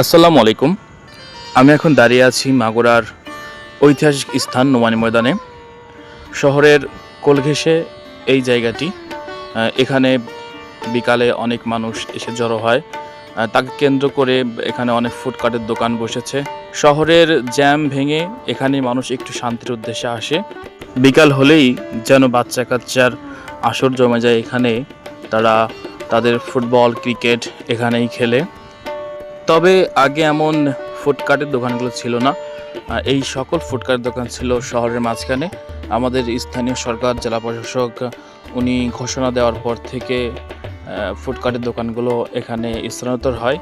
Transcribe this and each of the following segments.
আসসালামু আলাইকুম। আমি এখন দাঁড়িয়ে আছি মাগুরার ঐতিহাসিক স্থান নোমানি ময়দানে। শহরের কোল ঘেঁষে এই জায়গাটি এখানে বিকালে অনেক মানুষ এসে জড়ো হয়। তাকে কেন্দ্র করে এখানে অনেক ফুটকাটের দোকান বসেছে। শহরের জ্যাম ভেঙে এখানে মানুষ একটু শান্তির উদ্দেশ্যে আসে। বিকাল হলেই যেন বাচ্চা কাচ্চার আসর জমে যায়। এখানে তারা তাদের ফুটবল, ক্রিকেট এখানেই খেলে। তবে আগে এমন ফুটকাটের দোকানগুলো ছিল না। এই সকল ফুটকাটের দোকান ছিল শহরের মাঝখানে। আমাদের স্থানীয় সরকার, জেলা প্রশাসক, উনি ঘোষণা দেওয়ার পর থেকে ফুটকাটের দোকানগুলো এখানে স্থানান্তর হয়।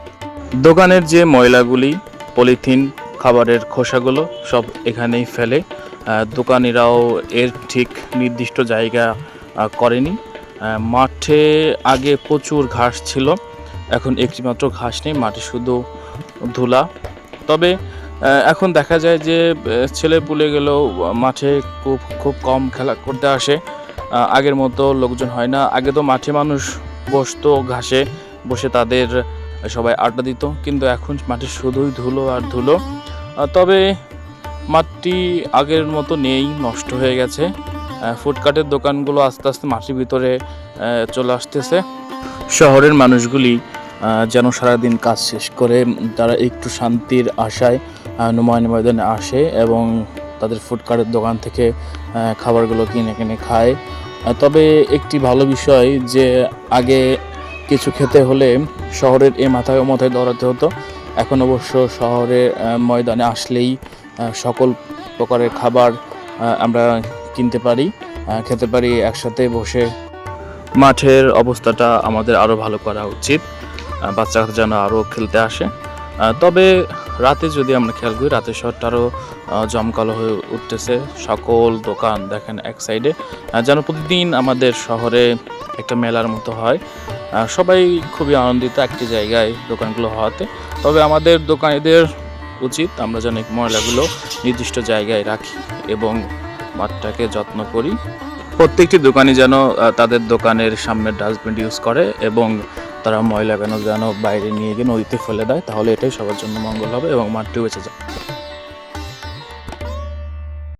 দোকানের যে ময়লাগুলি, পলিথিন, খাবারের খোসাগুলো সব এখানেই ফেলে। দোকানিরাও এর ঠিক নির্দিষ্ট জায়গা করেনি। মাঠে আগে প্রচুর ঘাস ছিল। এখন একটিমাত্র ঘাস নেই, মাটি শুধু ধুলা। তবে এখন দেখা যায় যে ছেলে পুলে গেলেও মাঠে খুব খুব কম খেলা করতে আসে। আগের মতো লোকজন হয় না। আগে তো মাঠে মানুষ বসতো ঘাসে, বসে তাদের সবাই আড্ডা দিত। কিন্তু এখন মাঠে শুধুই ধুলো আর ধুলো। তবে মাঠটি আগের মতো নেই, নষ্ট হয়ে গেছে। ফুটকাটের দোকানগুলো আস্তে আস্তে মাটির ভিতরে চলে আসতেছে। শহরের মানুষগুলি যেন সারাদিন কাজ শেষ করে তারা একটু শান্তির আশায় নোমায়ন ময়দানে আসে এবং তাদের ফুটকারের দোকান থেকে খাবারগুলো কিনে কিনে খায়। তবে একটি ভালো বিষয় যে আগে কিছু খেতে হলে শহরের এ মাথায় ও মাথায় দৌড়াতে হতো। এখন অবশ্য শহরে ময়দানে আসলেই সকল প্রকারের খাবার আমরা কিনতে পারি খেতে পারি একসাথে বসে। মাঠের অবস্থাটা আমাদের আরও ভালো করা উচিত। বাচ্চা যেন আরও খেলতে আসে। তবে রাতে যদি আমরা খেয়াল করি রাতের শহরটা আরও জমকালো হয়ে উঠতেছে। সকল দোকান দেখেন এক সাইডে। যেন প্রতিদিন আমাদের শহরে একটা মেলার মতো হয়। সবাই খুবই আনন্দিত একটি জায়গায় দোকানগুলো হওয়াতে। তবে আমাদের দোকানিদের উচিত আমরা যেন ময়লাগুলো নির্দিষ্ট জায়গায় রাখি এবং মাঠটাকে যত্ন করি। প্রত্যেকটি দোকানি যেন তাদের দোকানের সামনে ডাস্টবিন ইউজ করে এবং তারা ময়লা কেন যেন বাইরে নিয়ে গিয়ে নদীতে ফেলে দেয়, তাহলে এটাই সবার জন্য মঙ্গল হবে এবং মাঠটিও বেঁচে যায়।